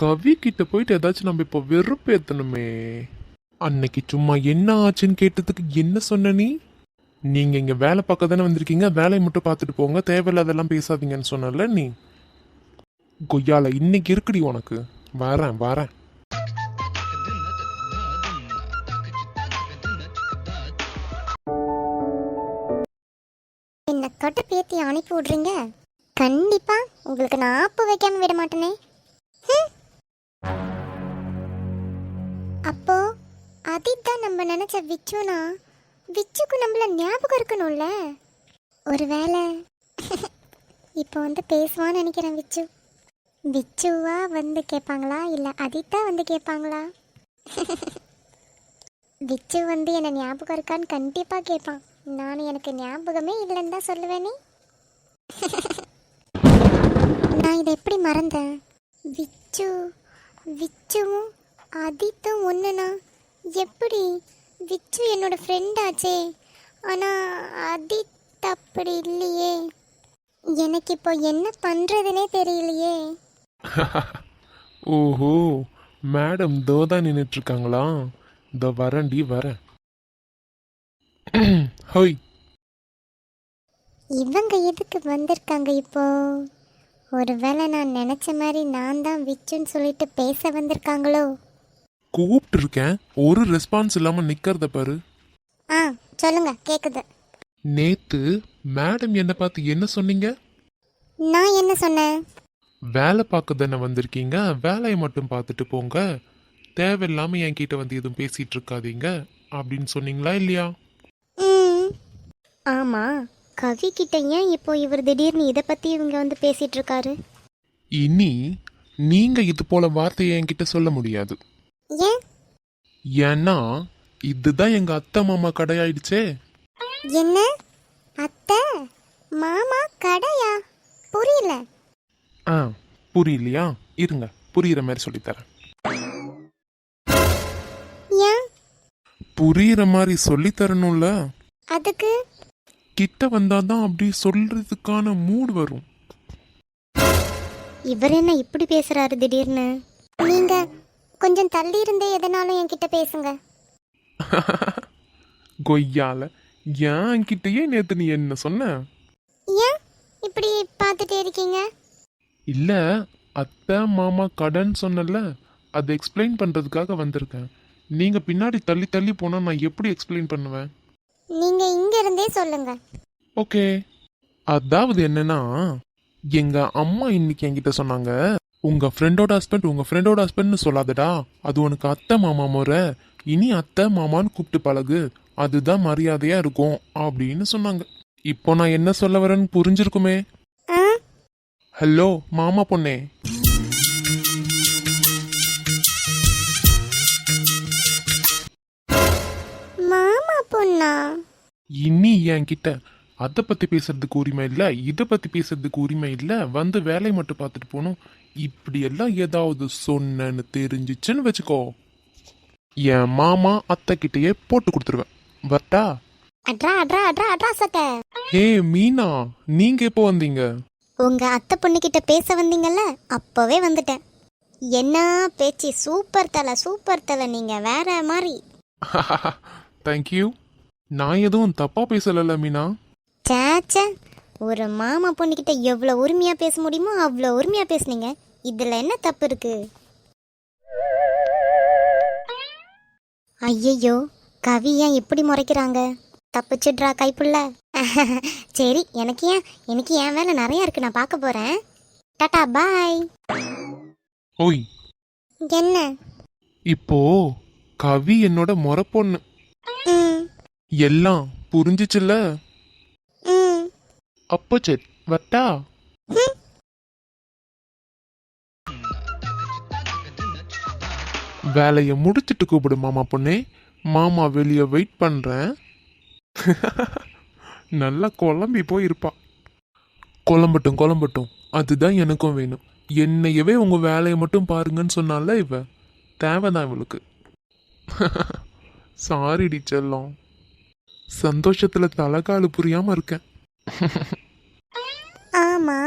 கவி கிட்ட போயிட்டு ஏதாச்சும் நம்ம இப்போ வெறுப்பேத்தணுமே. அன்னைக்கு சும்மா என்ன ஆச்சுன்னு கேட்டதுக்கு என்ன சொன்ன நீ? நீங்க இங்க வேலை பார்க்க தானே வந்திருக்கீங்க வேலையை மட்டும் பார்த்துட்டு போங்க தேவையில்லாதெல்லாம் பேசாதீங்கன்னு சொன்னல நீ? கொய்யால இன்னைக்கு இருக்குடி உனக்கு. வரேன் வரேன். என்ன தொட்ட பேத்தி அனுப்பி விடுறீங்க? கண்டிப்பா. உங்களுக்கு நான் ஆப்பு வைக்காம விட மாட்டேனே. ஹம். அப்போ அதிதான் நம்ம நினைச்ச விச்சுனா விச்சுக்கு நம்மள ஞாபகம் இருக்கணும்ல? ஒருவேளை இப்போ வந்து பேசுவான்னு நினைக்கிறேன் விச்சு. விச்சுவா வந்து கேட்பாங்களா? இல்லை அதித்தா வந்து கேட்பாங்களா? விச்சு வந்து என்ன ஞாபகம் இருக்கான்னு கண்டிப்பா கேட்பான். நான் எனக்கு ஞாபகமே இல்லைன்னு தான் சொல்லுவேனே நான் இதை எப்படி மறந்தேன்? விச்சு விச்சுவும் அதித்தும் ஒன்றுனா எப்படி? விச்சு என்னோட ஃப்ரெண்ட் ஆச்சே. ஆனால் அதித் அப்படி இல்லையே. எனக்கு இப்போ என்ன பண்ணுறதுனே தெரியலையே. ஓஹோ மேடம் தோ தான் நின்றுட்டு இருக்காங்களா இந்த வரேன்டி வரேன். ஹோய். இவங்க எதுக்கு வந்திருக்காங்க இப்போ? ஒருவேளை நான் நினச்ச மாதிரி நான் தான் விச்சுன்னு சொல்லிட்டு பேச வந்திருக்காங்களோ? கூப்பிட்டு இருக்கேன் ஒரு ரெஸ்பான்ஸ் இல்லாம நிக்கிறத பாரு. ஆ சொல்லுங்க கேக்குது. நேத்து மேடம் என்ன பார்த்து என்ன சொன்னீங்க? நான் என்ன சொன்னேன்? வேலை பார்க்க தானே வந்திருக்கீங்க வேலையை மட்டும் பார்த்துட்டு போங்க. தேவையில்லாம என்கிட்ட வந்து எதுவும் பேசிட்டு இருக்காதீங்க அப்படின்னு சொன்னீங்களா இல்லையா? ம். ஆமா கவி கிட்ட ஏன் இப்போ இவர் திடீர்னு இதை பத்தி இவங்க வந்து பேசிட்டு இருக்காரு? இனி நீங்க இது போல வார்த்தையை என்கிட்ட சொல்ல முடியாது. ஏன்? ஏன்னா இதுதான் எங்க அத்தை மாமா கடையாயிடுச்சே. என்ன? அத்தை? மாமா கடையா? புரியல. ஆ புரியலையா? இருங்க புரியுற மாதிரி சொல்லித்தரேன். ஏன்? புரியுற மாதிரி சொல்லித்தரணும்ல. அதுக்கு? கிட்ட வந்தாதான் அப்படி சொல்றதுக்கான மூடு வரும். இவர் என்ன இப்படி பேசுறாரு திடீர்னு? நீங்க கொஞ்சம் தள்ளி இருந்தே எதனாலும் என்கிட்ட பேசுங்க. கொய்யால ஏன் கிட்டயே நேத்து நீ என்ன சொன்ன? ஏன்? இப்படி பார்த்துட்டே இருக்கீங்க? இல்ல அத்தை மாமா கடன் சொன்னல அதை எக்ஸ்பிளைன் பண்றதுக்காக வந்திருக்கேன். நீங்க பின்னாடி தள்ளி தள்ளி போனா நான் எப்படி எக்ஸ்பிளைன் பண்ணுவேன்? நீங்க இங்க இருந்தே சொல்லுங்க. ஓகே. அதாவது என்னன்னா எங்க அம்மா இன்னைக்கு என்கிட்ட சொன்னாங்க உங்க ஃப்ரெண்டோட ஹஸ்பண்ட் உங்க ஃப்ரெண்டோட ஹஸ்பண்ட்னு சொல்லாதடா. அது உனக்கு அத்தை மாமா முறை. இனி அத்தை மாமான்னு கூப்பிட்டு பழகு. அதுதான் மரியாதையா இருக்கும் அப்படின்னு சொன்னாங்க. இப்போ நான் என்ன சொல்ல வரேன்னு புரிஞ்சிருக்குமே? ஹலோ மாமா பொண்ணே. மாமா பொண்ணா? இனி என்கிட்ட அதை பத்தி பேசுறதுக்கு உரிமை இல்ல இதை பத்தி பேசுறதுக்கு உரிமை இல்ல வந்து வேலையை மட்டும் பார்த்துட்டு போகணும். இப்படி எல்லாம் ஏதாவது சொன்னேன்னு தெரிஞ்சிச்சுன்னு வச்சுக்கோ. என் மாமா அத்தை கிட்டயே போட்டு கொடுத்துருவேன். வரட்டா? அட்ரா அட்ரா அட்ரா அட்ரா சட்ட ஹே மீனா நீங்க எப்போ வந்தீங்க? உங்க அத்தை பொண்ணுகிட்ட பேச வந்தீங்கல்ல அப்பவே வந்துட்டேன். என்ன பேச்சு சூப்பர் தலை சூப்பர் தலை நீங்க வேற மாதிரி. தேங்க்யூ நான் எதுவும் தப்பா பேசலல்ல மீனா. சேச்சே ஒரு மாமா பொண்ணுகிட்ட எவ்வளோ உரிமையா பேச முடியுமோ அவ்வளோ உரிமையா பேசுனீங்க. இதுல என்ன தப்பு இருக்கு? ஐயையோ கவி ஏன் இப்படி முறைக்கிறாங்க? தப்பிச்சிட்றா கைப்புள்ள. சரி எனக்கு ஏன் எனக்கு என் வேலை நிறைய இருக்கு நான் பார்க்க போறேன். டாடா பாய். ஓய். என்ன? இப்போ கவி என்னோட முறை பொண்ணு எல்லாம் புரிஞ்சிச்சுல்ல அப்போ வட்டா வேலையை முடிச்சிட்டு கூப்பிடு மாமா பொண்ணே. மாமா வெளியே வெயிட் பண்ணுறேன் நல்லா குழம்பி போயிருப்பா. குழம்பட்டும் குழம்பட்டும். அதுதான் எனக்கும் வேணும். என்னையவே உங்கள் வேலையை மட்டும் பாருங்கன்னு சொன்னால இவ. தேவைதான் இவளுக்கு. சாரிடி செல்லம். சந்தோஷத்தில் தலைகாலு புரியாமல் இருக்கேன். ஆமா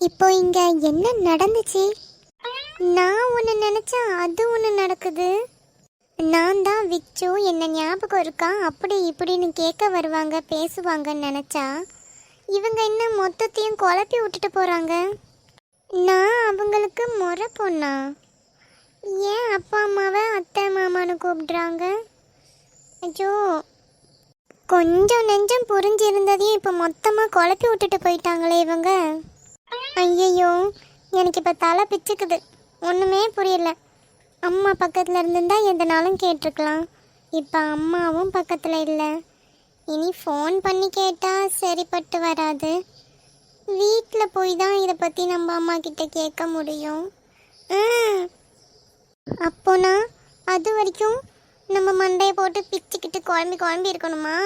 இப்போ இங்க என்ன நடந்துச்சு? நான் ஒன்று நினச்சா அது ஒன்று நடக்குது. நான் தான் விச்சு என்ன ஞாபகம் இருக்கா? அப்படி இப்படின்னு கேட்க வருவாங்க பேசுவாங்கன்னு நினச்சா. இவங்க என்ன மொத்தத்தையும் குழப்பி விட்டுட்டு போகிறாங்க நான் அவங்களுக்கு முறை பொண்ணா? ஏன் அப்பா அம்மாவை அத்தை மாமான்னு கூப்பிடுறாங்க? ஐயோ கொஞ்சம் நெஞ்சம் புரிஞ்சிருந்ததையும் இப்போ மொத்தமாக குழப்பி விட்டுட்டு போயிட்டாங்களே இவங்க. ஐயையோ எனக்கு இப்போ தலை பிச்சுக்குது. ஒன்றுமே புரியல. அம்மா பக்கத்தில் இருந்திருந்தா எதனாலும் கேட்டிருக்கலாம். இப்போ அம்மாவும் பக்கத்தில் இல்லை. இனி ஃபோன் பண்ணி கேட்டால் சரிப்பட்டு வராது. வீட்டில் போய் தான் இதை பற்றி நம்ம அம்மா கிட்ட கேட்க முடியும். அப்போனா அது வரைக்கும் நம்ம மண்டையை போட்டு பிச்சுக்கிட்டு குழம்பி குழம்பி இருக்கணுமா?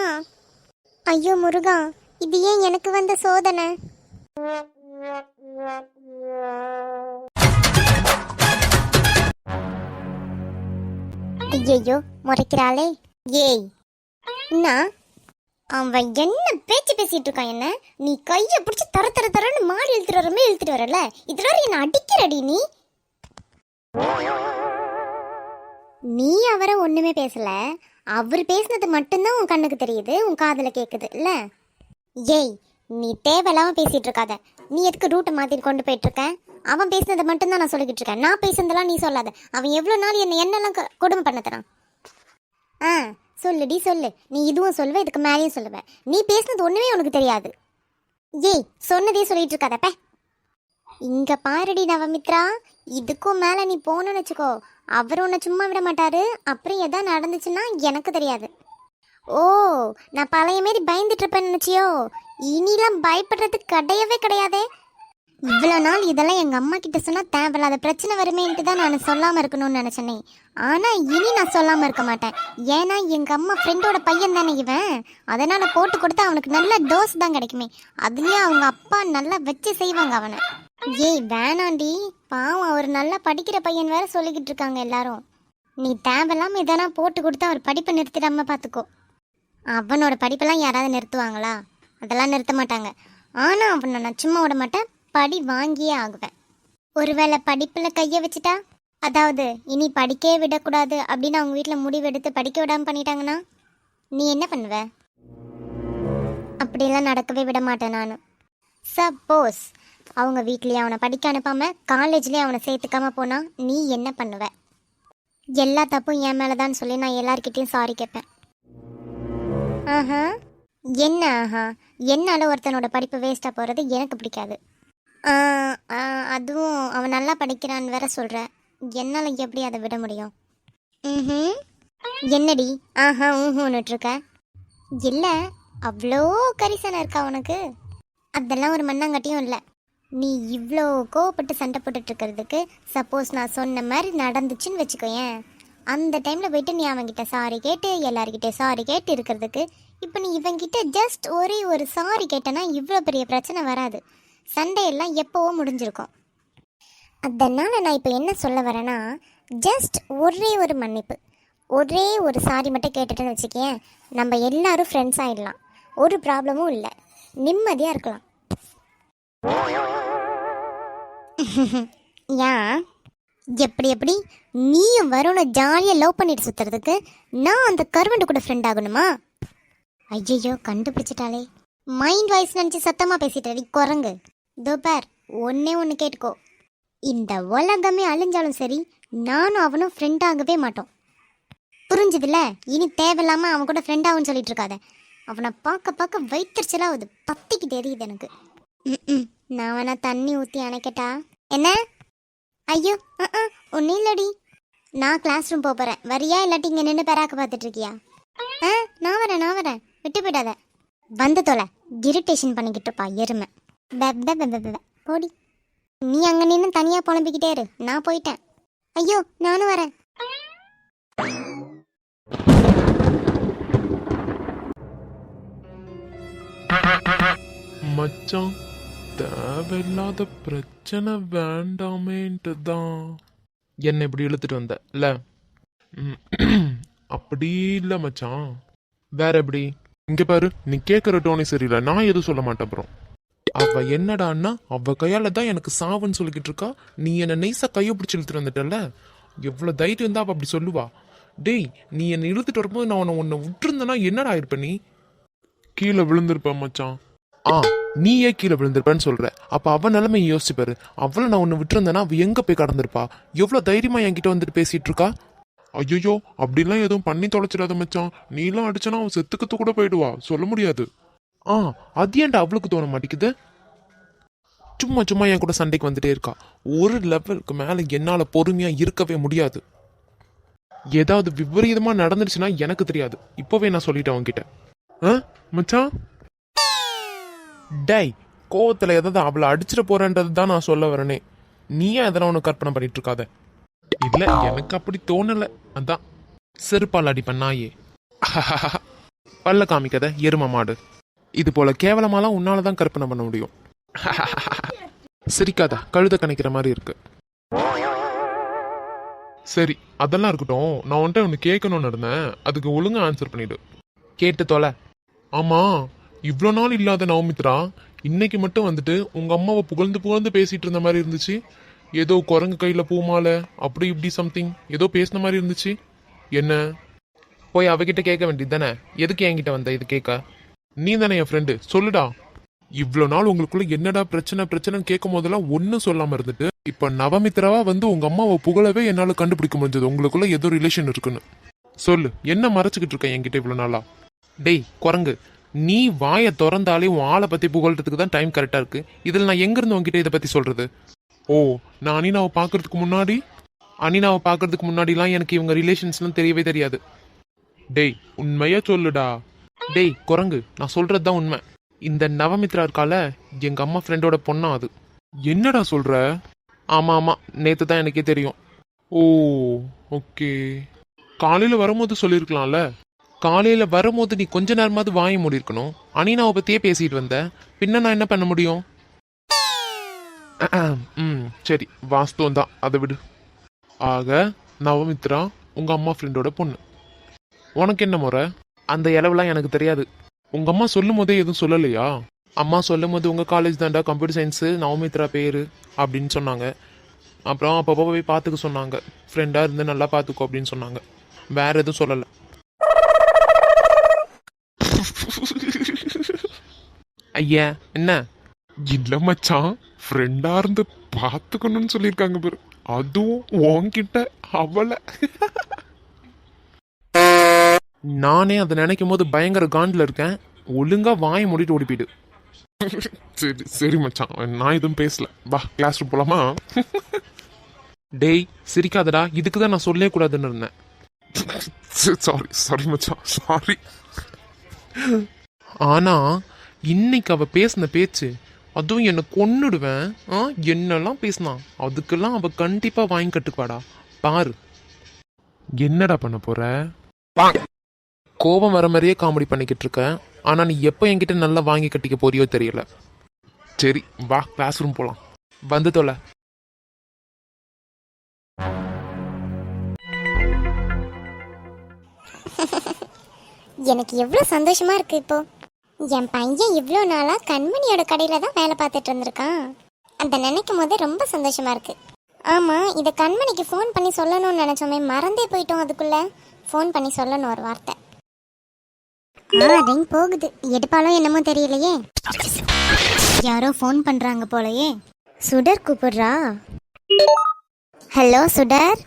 ஐயோ முருகா இது ஏன் எனக்கு வந்த சோதனை? ஐயோ முறைக்கிறாளே. ஏய் என்ன? அவன் என்ன பேச்சு பேசிட்டு இருக்கான் என்ன? நீ கையை பிடிச்சி தர தர தரன்னு மாடி இழுத்துட்டு வரமே இழுத்துட்டு வரல? இதுல என்ன அடிக்கிறடி நீ? நீ அவரை ஒன்றுமே பேசல. அவர் பேசினது மட்டும்தான் உன் கண்ணுக்கு தெரியுது உன் காதில் கேட்குது இல்லை? ஏய் நீ தேவையில்லாமல் பேசிகிட்டு இருக்காத. நீ எதுக்கு ரூட்டை மாற்றி கொண்டு போயிட்டு இருக்க? அவன் பேசினதை மட்டும்தான் நான் சொல்லிக்கிட்டு இருக்கேன். நான் பேசுனதெல்லாம் நீ சொல்லாத. அவன் எவ்வளோ நாள் என்ன என்னெல்லாம் கொடுமை பண்ண தரான்? ஆ சொல்லுடி சொல்லு. நீ இதுவும் சொல்லுவ இதுக்கு மேலேயும் சொல்லுவ. நீ பேசுனது ஒன்றுமே உனக்கு தெரியாது. ஏய் சொன்னதே சொல்லிட்டு இருக்காதப்ப இங்க பாருடி நவமித்ரா. இதுக்கும் மேல நீ போனோன்னு வச்சுக்கோ. அவர் உன்னை சும்மா விட மாட்டாரு. அப்புறம் எதா நடந்துச்சுன்னா எனக்கு தெரியாது. ஓ நான் பழைய மாரி பயந்துட்டு இருப்பேன்னு நினைச்சியோ? இனிலாம் பயப்படுறதுக்கு கிடையவே கிடையாதே. இவ்வளோ நாள் இதெல்லாம் எங்கள் அம்மா கிட்ட சொன்னால் தேவையில்லாத பிரச்சனை வருமேன்ட்டு தான் நான் சொல்லாமல் இருக்கணும்னு நினச்சேனே. ஆனால் இனி நான் சொல்லாமல் இருக்க மாட்டேன். ஏன்னா எங்கள் அம்மா ஃப்ரெண்டோட பையன் தானே இவன். அதனால் போட்டு கொடுத்தா அவனுக்கு நல்ல டோஸ் தான் கிடைக்குமே. அதுலேயும் அவங்க அப்பா நல்லா வச்சு செய்வாங்க அவனை. ஏய் வேணாண்டி. பாவம் அவர் நல்லா படிக்கிற பையன் வேற சொல்லிக்கிட்டு இருக்காங்க எல்லாரும். நீ தேவையில்லாம இதெல்லாம் போட்டு கொடுத்து அவர் படிப்பை நிறுத்திடாம பார்த்துக்கோ அவனோட படிப்பெல்லாம் யாராவது நிறுத்துவாங்களா? அதெல்லாம் நிறுத்த மாட்டாங்க. ஆனால் அவனை நான் சும்மா விட மாட்டேன். படி வாங்கியே ஆகுவேன். ஒருவேளை படிப்பில் கையை வச்சுட்டா? அதாவது இனி படிக்கவே விடக்கூடாது அப்படின்னு அவங்க வீட்டில் முடிவெடுத்து படிக்க விடாமல் பண்ணிட்டாங்கன்னா? நீ என்ன பண்ணுவ? அப்படியெல்லாம் நடக்கவே விட மாட்டேன் நான். சப்போஸ் அவங்க வீட்லேயே அவனை படிக்க அனுப்பாமல் காலேஜ்லேயே அவனை சேர்த்துக்காம போனால் நீ என்ன பண்ணுவ? எல்லா தப்பும் என் மேலே தான் சொல்லி நான் எல்லார்கிட்டயும் சாரி கேட்பேன் ஆஹா. என்ன ஆஹா? என்னால் ஒருத்தனோட படிப்பு வேஸ்ட்டாக போகிறது எனக்கு பிடிக்காது. அதுவும் அவன் நல்லா படிக்கிறான்னு வேற சொல்கிற என்னால் எப்படி அதை விட முடியும்? ம் என்னடி? ஆஹா ஊஹூன்னுட்டு இருக்க. இல்லை அவ்வளோ கரிசனம் இருக்கா உனக்கு? அதெல்லாம் ஒரு மண்ணாங்கட்டியும் இல்லை. நீ இவ்வளோ கோவப்பட்டு சண்டை போட்டுட்டு இருக்கிறதுக்கு சப்போஸ் நான் சொன்ன மாதிரி நடந்துச்சுன்னு வச்சுக்கோயேன் அந்த டைமில் போயிட்டு நீ அவன்கிட்ட சாரி கேட்டு எல்லாருக்கிட்டே சாரி கேட்டு இருக்கிறதுக்கு இப்போ நீ இவன்கிட்ட ஜஸ்ட் ஒரே ஒரு சாரி கேட்டனா இவ்வளோ பெரிய பிரச்சனை வராது. சண்டையெல்லாம் எப்போவோ முடிஞ்சிருக்கும். அதனால் நான் இப்போ என்ன சொல்ல வரேன்னா ஜஸ்ட் ஒரே ஒரு மன்னிப்பு. ஒரே ஒரு சாரி மட்டும் கேட்டுட்டுன்னு வச்சுக்கேன் நம்ம எல்லாரும் ஃப்ரெண்ட்ஸ் ஆயிடலாம். ஒரு ப்ராப்ளமும் இல்லை. நிம்மதியாக இருக்கலாம். ஏன் எப்படி எப்படி? நீயும் வருண ஜாலியாக லவ் பண்ணிட்டு சுத்துறதுக்கு நான் அந்த கருவண்டு கூட ஃப்ரெண்ட் ஆகணுமா? ஐயோ கண்டுபிடிச்சிட்டாளே. மைண்ட் வாய்ஸ் நினச்சி சத்தமாக பேசிட்டடி குரங்கு. இதோ பார் ஒன்னே ஒன்று கேட்டுக்கோ. இந்த உலகமே அழிஞ்சாலும் சரி நானும் அவனும் ஃப்ரெண்ட் ஆகவே மாட்டோம். புரிஞ்சுதுல இனி தேவையில்லாமல் அவன் கூட ஃப்ரெண்ட் ஆகும்னு சொல்லிட்டு இருக்காத. அவனை பார்க்க பார்க்க வைத்தறிச்சலாக ஆகுது பத்திக்கிட்டு எரியுது எனக்கு. நான் வேணா தண்ணி ஊற்றி அணைக்கட்டா. என்ன? ஐயோ ஒன்றும் இல்லடி. நான் கிளாஸ் ரூம் போகிறேன் வரியா இல்லாட்டி இங்கே நின்று பெறாக்க பார்த்துட்டு இருக்கியா? ஆ நான் வரேன் நான் வரேன். விட்டு போயிடாத. வந்து தொலை. இரிட்டேஷன் பண்ணிக்கிட்டு இருப்பா எருமை. போடி. நீ அங்கே நின்று தனியாக புலம்பிக்கிட்டே இரு. நான் போயிட்டேன். ஐயோ நானும் வரேன். மச்சான் தேவையில்லாத பிரச்சனை வேண்டாமேன்ட்டு தான் என்னை இப்படி இழுத்துட்டு வந்த இல்ல? ம், அப்படி இல்லை மச்சான். வேற எப்படி? இங்க பாரு நீ கேட்குற டோனி சரியில்லை நான் எதுவும் சொல்ல மாட்டேன் அப்புறம் அவ என்னடான்னா அவ கையால தான் எனக்கு சாவுன்னு சொல்லிக்கிட்டு இருக்கா. நீ என்ன நைஸா கையை பிடிச்சி இழுத்துட்டு வந்துட்டல எவ்வளவு தைரியம் தான் அவ அப்படி சொல்லுவா. டேய் நீ என்னை இழுத்துட்டு வரும்போது நான் உன்னை உன்னை விட்டுருந்தேன்னா என்னடா ஆயிருப்ப நீ? கீழே விழுந்திருப்ப மச்சான். ஆ நீயே கீழே விழுந்திருப்பேன்னு சொல்ற. அப்ப அவன் நிலைமை யோசிச்சுப்பாரு அவளை நான் உன்னை விட்டுருந்தேன்னா அவ எங்க போய் கடந்திருப்பா? எவ்வளவு தைரியமா என்கிட்ட வந்துட்டு பேசிட்டு இருக்கா? ஐயோ அப்படிலாம் எதுவும் பண்ணி தொலைச்சிடாத மச்சான். நீலாம் அடிச்சனா அவன் செத்துக்கத்து கூட போயிடுவா. சொல்ல முடியாது. ஆ அது ஏன்டா அவளுக்கு தோண மாட்டேங்குது? சும்மா சும்மா என் கூட சண்டைக்கு வந்துட்டே இருக்கா. ஒரு லெவலுக்கு மேல என்னால பொறுமையா இருக்கவே முடியாது. ஏதாவது விபரீதமா நடந்துருச்சுன்னா எனக்கு தெரியாது. இப்பவே நான் சொல்லிட்டேன் அவன்கிட்ட. ஆ மச்சான்? டேய் கோவத்தில் எதாவது அவளை அடிச்சிட போறேன்றது தான் நான் சொல்ல வரேனே. நீயே அதெல்லாம் ஒன்று கற்பனை பண்ணிட்டு இருக்காத. இல்ல எனக்கு அப்படி தோணலை. அதான். செருப்பால் அடிப்பேன் நாயே பல்ல காமிக்கத எரும மாடு. இது போல கேவலமாலாம் உன்னால தான் கற்பனை பண்ண முடியும். சிரிக்காத கழுத கணிக்கிற மாதிரி இருக்கு. சரி அதெல்லாம் இருக்கட்டும். நான் வந்துட்டு ஒன்று கேட்கணும்னு இருந்தேன். அதுக்கு ஒழுங்கா ஆன்சர் பண்ணிடு. கேட்டு தொலை. ஆமா. இவ்வளோ நாள் இல்லாத நவமித்ரா இன்னைக்கு மட்டும் வந்துட்டு உங்க அம்மாவை புகழ்ந்து புகழ்ந்து பேசிட்டு இருந்த மாதிரி இருந்துச்சு. ஏதோ குரங்கு கையில பூமாலை அப்படி இப்படி சம்திங் ஏதோ பேசின மாதிரி இருந்துச்சு. என்ன? போய் அவகிட்ட கேட்க வேண்டியது தானே? எதுக்கு என்கிட்ட வந்த இது கேட்க? நீ தானே என் ஃப்ரெண்டு சொல்லுடா. இவ்வளோ நாள் உங்களுக்குள்ள என்னடா பிரச்சனை பிரச்சனைன்னு கேட்கும் போதெல்லாம் ஒன்றும் சொல்லாமல் இருந்துட்டு இப்போ நவமித்ராவா வந்து உங்கள் அம்மாவை புகழவே என்னால் கண்டுபிடிக்க முடிஞ்சது. உங்களுக்குள்ள ஏதோ ரிலேஷன் இருக்குன்னு. சொல்லு என்ன மறைச்சிக்கிட்டு இருக்க என்கிட்ட இவ்வளோ நாளா? டேய் குரங்கு நீ வாயை திறந்தாலே உன் ஆளை பத்தி புகழ்றதுக்கு தான் டைம் கரெக்டா இருக்கு. இதில் நான் எங்கேருந்து உங்ககிட்ட இதை பத்தி சொல்றது? ஓ நான் அனினாவை பார்க்கறதுக்கு முன்னாடி? அனினாவை பார்க்கறதுக்கு முன்னாடிலாம் எனக்கு இவங்க ரிலேஷன்ஸ்லாம் தெரியவே தெரியாது. டேய் உண்மையா சொல்லுடா. டேய் குரங்கு நான் சொல்றது தான் உண்மை. இந்த நவமித்ரா இருக்கால எங்க அம்மா ஃப்ரெண்டோட பொண்ணா அது. என்னடா சொல்ற? ஆமா ஆமா நேத்து தான் எனக்கே தெரியும். ஓ ஓகே காலையில வரும்போது சொல்லியிருக்கலாம்ல காலையில் வரும்போது நீ கொஞ்ச நேரமாவது வாய மூடிருக்கணும் இருக்கணும் நான் பற்றியே பேசிட்டு வந்தேன் பின்ன நான் என்ன பண்ண முடியும்? ம் சரி. வாஸ்தவம் தான். அதை விடு. ஆக நவமித்ரா உங்கள் அம்மா ஃப்ரெண்டோட பொண்ணு. உனக்கு என்ன முறை? அந்த இளவுலாம் எனக்கு தெரியாது. உங்கள் அம்மா சொல்லும் போதே எதுவும் சொல்லலையா? அம்மா சொல்லும் போது உங்கள் காலேஜ் தான்டா கம்ப்யூட்டர் சயின்ஸு நவமித்ரா பேர் அப்படின்னு சொன்னாங்க. அப்புறம் அப்பப்போ போய் பார்த்துக்க சொன்னாங்க. ஃப்ரெண்டாக இருந்து நல்லா பார்த்துக்கோ அப்படின்னு சொன்னாங்க. வேற எதுவும் சொல்லலை. ஐயா என்ன? இல்ல மச்சான் ஃப்ரெண்டா இருந்து பாத்துக்கணும்னு சொல்லியிருக்காங்க பேரு. அதுவும் உன்கிட்ட அவளை. நானே அதை நினைக்கும் போது பயங்கர காண்டில் இருக்கேன். ஒழுங்கா வாய் மூடிட்டு ஓடி போயிடு. சரி சரி மச்சான் நான் எதுவும் பேசல. வா கிளாஸ் ரூம் போலாமா? டேய் சிரிக்காதடா. இதுக்கு தான் நான் சொல்லவே கூடாதுன்னு இருந்தேன். சாரி சாரி மச்சான் சாரி ஆனா இன்னைக்கு அவ பேசின பேச்சு அதுவும் என்னை கொன்னுடுவேன். ஆ என்னெல்லாம் பேசினான் அதுக்கெல்லாம் அவ கண்டிப்பா வாங்கி கட்டுப்பாடா பாரு. என்னடா பண்ண போற? கோபம் வர மாதிரியே காமெடி பண்ணிக்கிட்டு இருக்க. ஆனா நீ எப்போ என்கிட்ட நல்லா வாங்கி கட்டிக்க போறியோ தெரியல. சரி வா கிளாஸ் ரூம் போலாம். வந்து தொலை. எனக்கு எவ்வளோ சந்தோஷமா இருக்கு இப்போ. என் பையன் இவ்வளோ நாளாக கண்மணியோட கடையில் தான் வேலை பார்த்துட்டு இருந்திருக்கான். அதை நினைக்கும் போதே ரொம்ப சந்தோஷமாக இருக்குது ஆமாம் இதை கண்மணிக்கு ஃபோன் பண்ணி சொல்லணும்னு நினச்சோமே மறந்தே போயிட்டோம் அதுக்குள்ளே. ஃபோன் பண்ணி சொல்லணும் ஒரு வார்த்தை. ஆ ரிங் போகுது. எடுப்பாலும் என்னமோ தெரியலையே. யாரோ ஃபோன் பண்ணுறாங்க போலயே. சுடர் கூப்பிடுறா. ஹலோ சுடர்.